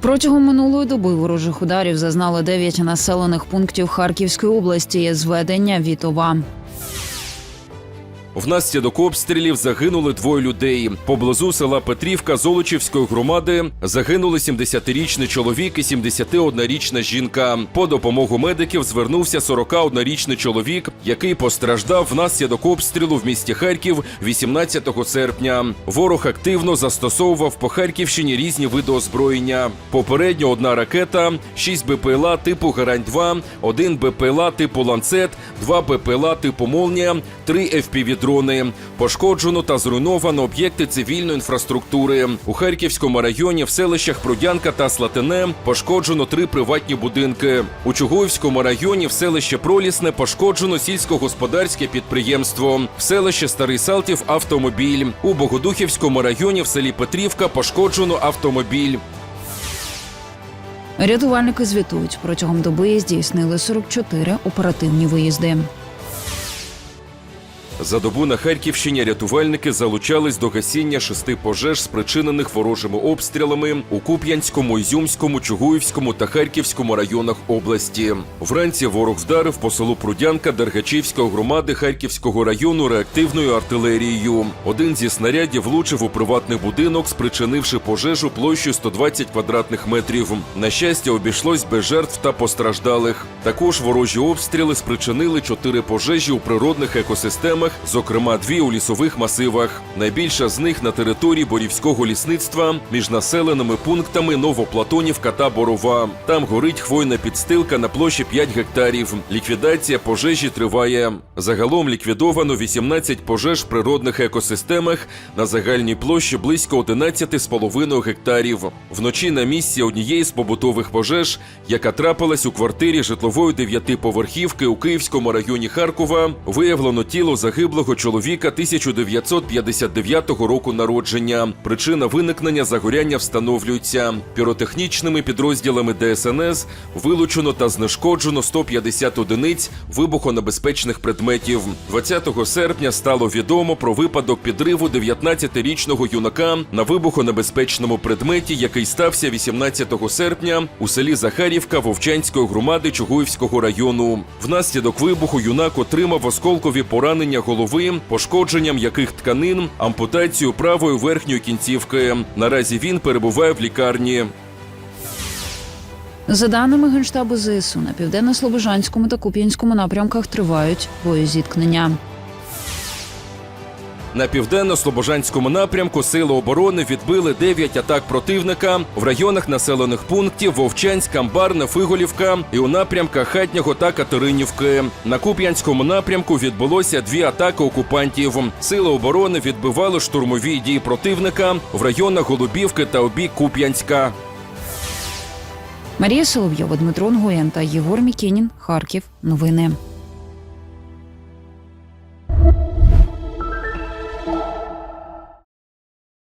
Протягом минулої доби ворожих ударів зазнали 9 населених пунктів Харківської області. Зведення Вітова. Внаслідок обстрілів загинули двоє людей. Поблизу села Петрівка Золочівської громади загинули 70-річний чоловік і 71-річна жінка. По допомогу медиків звернувся 41-річний чоловік, який постраждав внаслідок обстрілу в місті Харків 18 серпня. Ворог активно застосовував по Харківщині різні види озброєння. Попередньо одна ракета, 6 БПЛА типу Гарань-2, 1 БПЛА типу Ланцет, 2 БПЛА типу Молнія, 3 FPV-дрони. Пошкоджено та зруйновано об'єкти цивільної інфраструктури. У Харківському районі в селищах Прудянка та Слатине пошкоджено три приватні будинки. У Чугуївському районі в селище Пролісне пошкоджено сільськогосподарське підприємство. В селище Старий Салтів автомобіль. У Богодухівському районі в селі Петрівка пошкоджено автомобіль. Рятувальники звітують протягом доби здійснили 44 оперативні виїзди. За добу на Харківщині рятувальники залучались до гасіння шести пожеж, спричинених ворожими обстрілами у Куп'янському, Ізюмському, Чугуївському та Харківському районах області. Вранці ворог вдарив по селу Прудянка Дергачівської громади Харківського району реактивною артилерією. Один зі снарядів влучив у приватний будинок, спричинивши пожежу площею 120 квадратних метрів. На щастя, обійшлось без жертв та постраждалих. Також ворожі обстріли спричинили чотири пожежі у природних екосистемах, зокрема дві у лісових масивах. Найбільша з них на території Борівського лісництва між населеними пунктами Новоплатонівка та Борова. Там горить хвойна підстилка на площі 5 гектарів. Ліквідація пожежі триває. Загалом ліквідовано 18 пожеж в природних екосистемах на загальній площі близько 11,5 гектарів. Вночі на місці однієї з побутових пожеж, яка трапилась у квартирі житлової дев'ятиповерхівки у Київському районі Харкова, виявлено тіло загиблого чоловіка 1959 року народження. Причина виникнення загоряння встановлюється. Піротехнічними підрозділами ДСНС вилучено та знешкоджено 150 одиниць вибухонебезпечних предметів. 20 серпня стало відомо про випадок підриву 19-річного юнака на вибухонебезпечному предметі, який стався 18 серпня у селі Захарівка Вовчанської громади Чугуївського району. Внаслідок вибуху юнак отримав осколкові поранення голови, пошкодженням яких тканин, ампутацію правої верхньої кінцівки. Наразі він перебуває в лікарні. За даними Генштабу ЗСУ, на південно-слобожанському та Куп'янському напрямках тривають боєзіткнення. На південно-слобожанському напрямку сили оборони відбили 9 атак противника в районах населених пунктів Вовчанськ, Амбарна, Фиголівка і у напрямках Хатнього та Катеринівки. На Куп'янському напрямку відбулося дві атаки окупантів. Сили оборони відбивали штурмові дії противника в районах Голубівки та обік Куп'янська. Марія Соловйова, Дмитро Нгоєн та Єгор Мікенін. Харків. Новини.